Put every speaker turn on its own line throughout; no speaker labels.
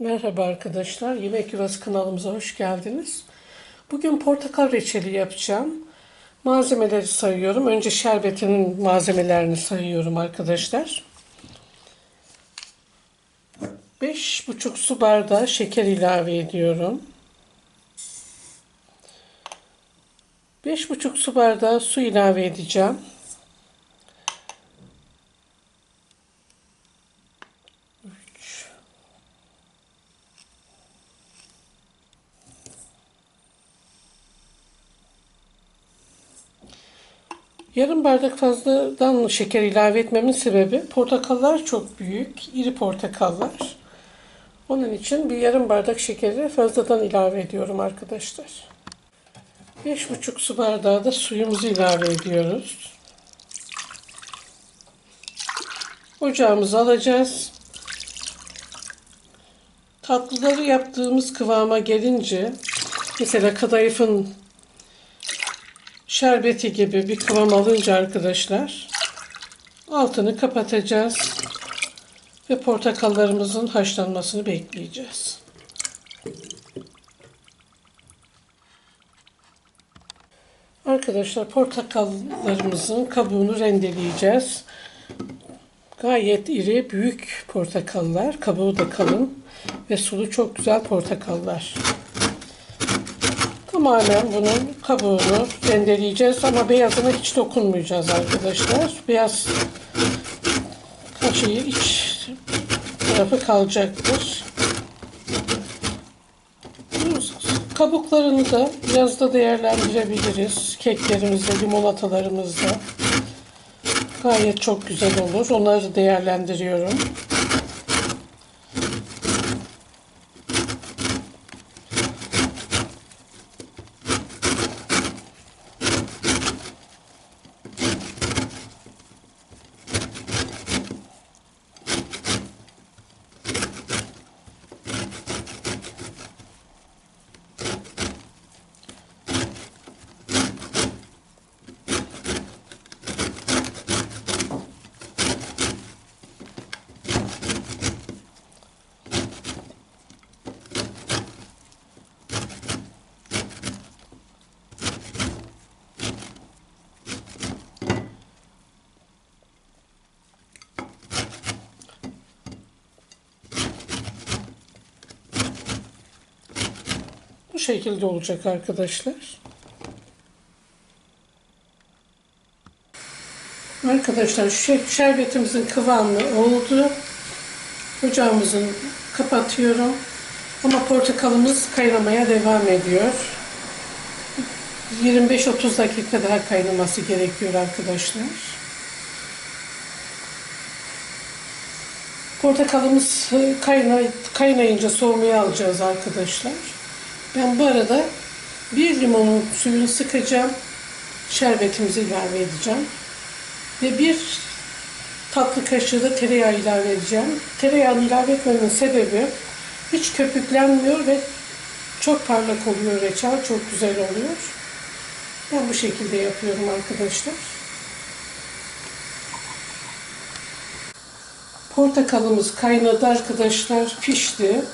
Merhaba arkadaşlar, Yemek Yuvası kanalımıza hoş geldiniz. Bugün portakal reçeli yapacağım. Malzemeleri sayıyorum. Önce şerbetinin malzemelerini sayıyorum arkadaşlar. 5,5 su bardağı şeker ilave ediyorum. 5,5 su bardağı su ilave edeceğim. Yarım bardak fazladan şeker ilave etmemin sebebi portakallar çok büyük, iri portakallar. Onun için bir yarım bardak şekeri fazladan ilave ediyorum arkadaşlar. 5,5 su bardağı da suyumuzu ilave ediyoruz. Ocağımızı alacağız. Tatlıları yaptığımız kıvama gelince mesela kadayıfın şerbeti gibi bir kıvam alınca arkadaşlar altını kapatacağız ve portakallarımızın haşlanmasını bekleyeceğiz. Arkadaşlar portakallarımızın kabuğunu rendeleyeceğiz. Gayet iri, büyük portakallar. Kabuğu da kalın ve sulu çok güzel portakallar. Tamamen bunun kabuğunu rendeleyeceğiz ama beyazına hiç dokunmayacağız arkadaşlar. Beyaz kaşığı iç tarafı kalacaktır. Kabuklarını da yazda değerlendirebiliriz. Keklerimizde, limonatalarımızda. Gayet çok güzel olur. Onları değerlendiriyorum. Şekilde olacak arkadaşlar. Arkadaşlar şerbetimizin kıvamı oldu. Ocağımızın kapatıyorum. Ama portakalımız kaynamaya devam ediyor. 25-30 dakika daha kaynaması gerekiyor arkadaşlar. Portakalımız kayna, kaynayınca soğumaya alacağız arkadaşlar. Ben bu arada bir limonun suyunu sıkacağım. Şerbetimizi ilave edeceğim. Ve bir tatlı kaşığı da tereyağı ilave edeceğim. Tereyağını ilave etmemin sebebi hiç köpüklenmiyor ve çok parlak oluyor reçel. Çok güzel oluyor. Ben bu şekilde yapıyorum arkadaşlar. Portakalımız kaynadı arkadaşlar. Pişti.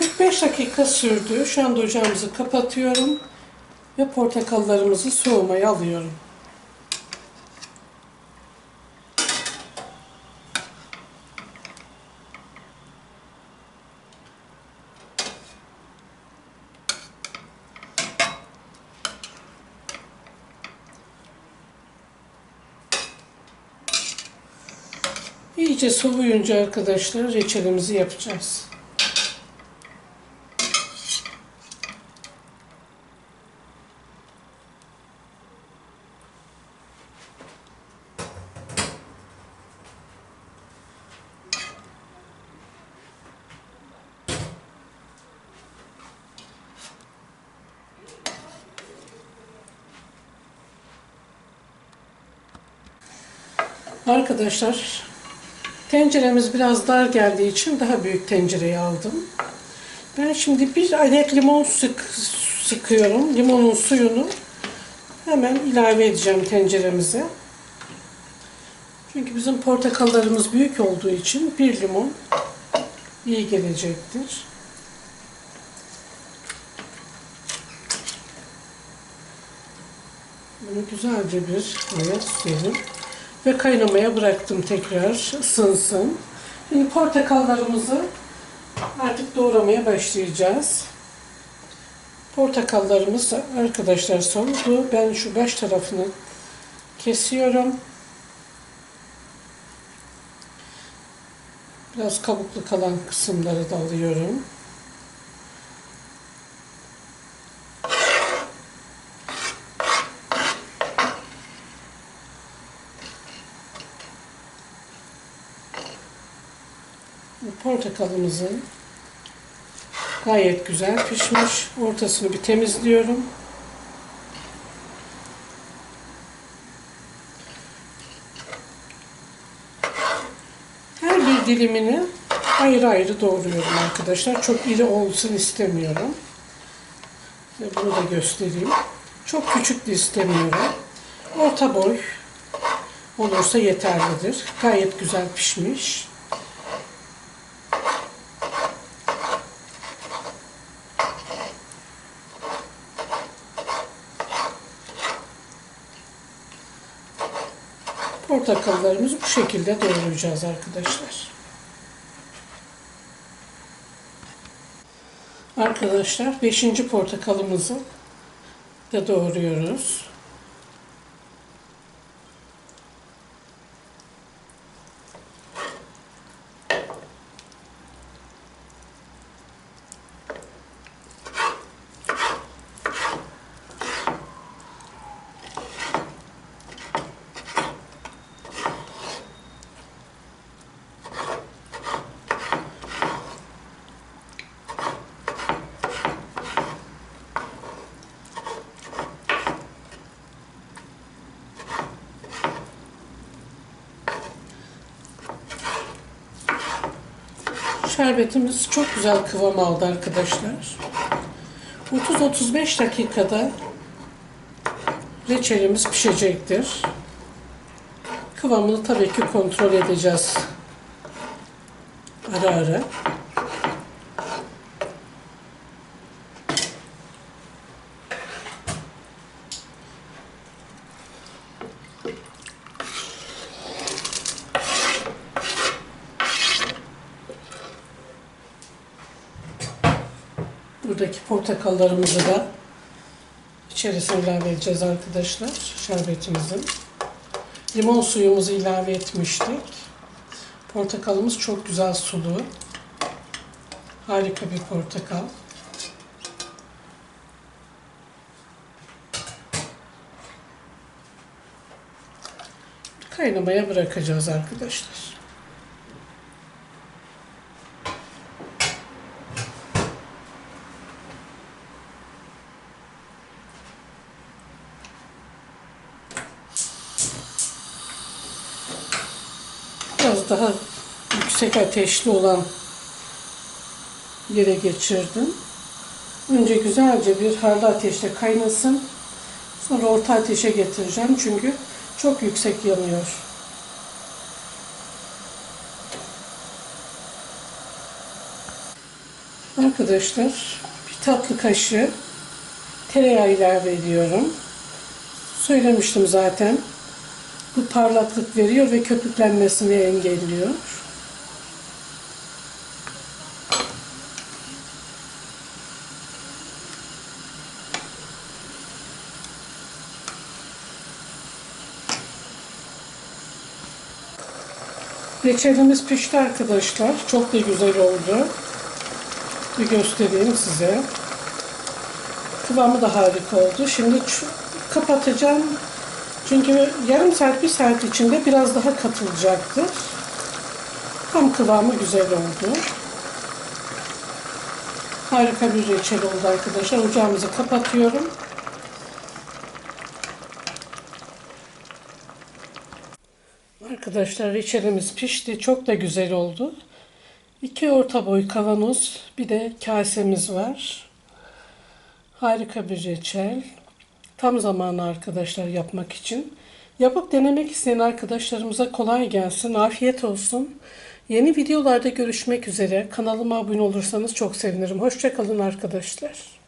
45 dakika sürdü. Şu anda ocağımızı kapatıyorum. Ve portakallarımızı soğumaya alıyorum. İyice soğuyunca arkadaşlar reçelimizi yapacağız. Arkadaşlar tenceremiz biraz dar geldiği için daha büyük tencereyi aldım. Ben şimdi bir adet limon sık sıkıyorum. Limonun suyunu hemen ilave edeceğim tenceremize. Çünkü bizim portakallarımız büyük olduğu için bir limon iyi gelecektir. Bunu güzelce bir sürelim. Ve kaynamaya bıraktım tekrar ısınsın. Şimdi portakallarımızı artık doğramaya başlayacağız. Portakallarımız arkadaşlar soğudu. Ben şu baş tarafını kesiyorum. Biraz kabuklu kalan kısımları da alıyorum. Portakalımızın gayet güzel pişmiş. Ortasını bir temizliyorum. Her bir dilimini ayrı ayrı doğruyorum arkadaşlar. Çok iri olsun istemiyorum. Ve bunu da göstereyim. Çok küçük de istemiyorum. Orta boy olursa yeterlidir. Gayet güzel pişmiş. Portakallarımızı bu şekilde doğrayacağız arkadaşlar. Arkadaşlar 5. portakalımızı da doğruyoruz. Şerbetimiz çok güzel kıvam aldı arkadaşlar. 30-35 dakikada reçelimiz pişecektir. Kıvamını tabii ki kontrol edeceğiz. Ara ara. Portakallarımızı da içerisine ilave edeceğiz arkadaşlar. Şerbetimizin. Limon suyumuzu ilave etmiştik. Portakalımız çok güzel sulu. Harika bir portakal. Kaynamaya bırakacağız arkadaşlar. Biraz daha yüksek ateşli olan yere geçirdim. Önce güzelce bir harlı ateşte kaynasın. Sonra orta ateşe getireceğim çünkü çok yüksek yanıyor. Arkadaşlar bir tatlı kaşığı tereyağı ilave ediyorum. Söylemiştim zaten. Bu parlaklık veriyor ve köpüklenmesini engelliyor. Reçelimiz pişti arkadaşlar. Çok da güzel oldu. Bir göstereyim size. Kıvamı da harika oldu. Şimdi kapatacağım. Çünkü yarım saat, bir saat içinde biraz daha katılacaktır. Tam kıvamı güzel oldu. Harika bir reçel oldu arkadaşlar. Ocağımızı kapatıyorum. Arkadaşlar reçelimiz pişti. Çok da güzel oldu. İki orta boy kavanoz, bir de kasemiz var. Harika bir reçel. Tam zamanı arkadaşlar yapmak için. Yapıp denemek isteyen arkadaşlarımıza kolay gelsin. Afiyet olsun. Yeni videolarda görüşmek üzere. Kanalıma abone olursanız çok sevinirim. Hoşçakalın arkadaşlar.